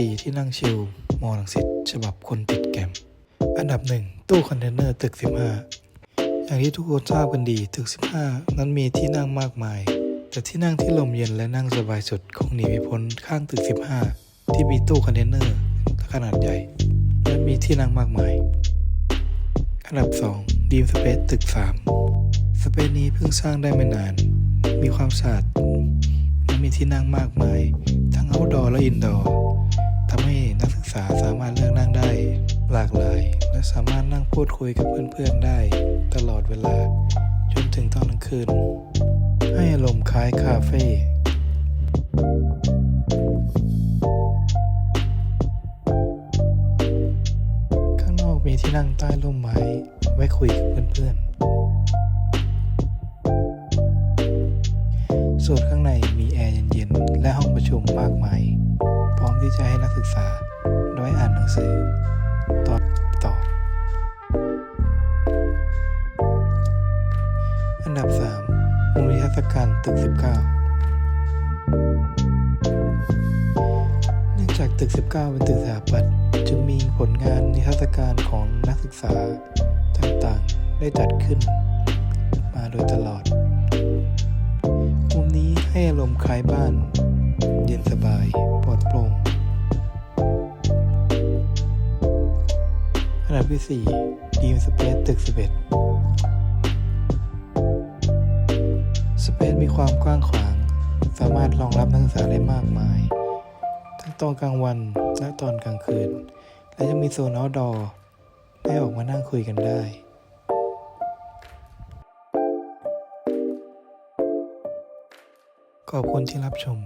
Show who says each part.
Speaker 1: 4 ที่นั่งชิลมอลังสิตฉบับคนติดแกม อันดับหนึ่งตู้คอนเทนเนอร์ตึก 15 อย่างที่ทุกคนทราบกันดีตึก 15 นั้นมีที่นั่งมากมาย แต่ที่นั่งที่ลมเย็นและนั่งสบายสุดคงหนีไม่พ้นข้างตึก 15 ที่มีตู้คอนเทนเนอร์ขนาดใหญ่ และมีที่นั่งมากมาย อันดับ 2 ดีมสเปซตึก 3 สเปซนี้เพิ่งสร้างได้ไม่นาน มีความสะอาดและมีที่นั่งมากมาย ทั้ง outdoor และ indoor ท สามารถนั่งพูดคุยกับเพื่อนๆได้ ตลอดเวลา จนถึงตอนกลางคืน ให้อารมณ์คล้ายคาเฟ่ข้างนอกมีที่นั่งใต้ร่มไม้ ไว้คุยกับเพื่อนๆ ส่วนข้างในมีแอร์เย็นๆ และห้องประชุมมากมาย พร้อมที่จะให้นักศึกษาได้อ่านหนังสือตอนต่อ อันดับ 3 มุมนิทรรศการตึก 19 เนื่องจากตึก 19 เป็นตึกสถาปัตย์จึงมีผลงานนิทรรศการของนักศึกษาต่างๆ ได้จัดขึ้น มาโดยตลอด มุมนี้ให้อารมณ์คล้ายบ้าน เย็นสบายปลอดโปร่งอันดับที่4ดีมสเปซตึก 11 เปซมีความกว้างขวาง สามารถรองรับนักศึกษาได้มากมาย ทั้งตอนกลางวันและตอนกลางคืน และยังมีโซนอัลดอร์ให้ออกมานั่งคุยกันได้ขอบคุณที่รับชม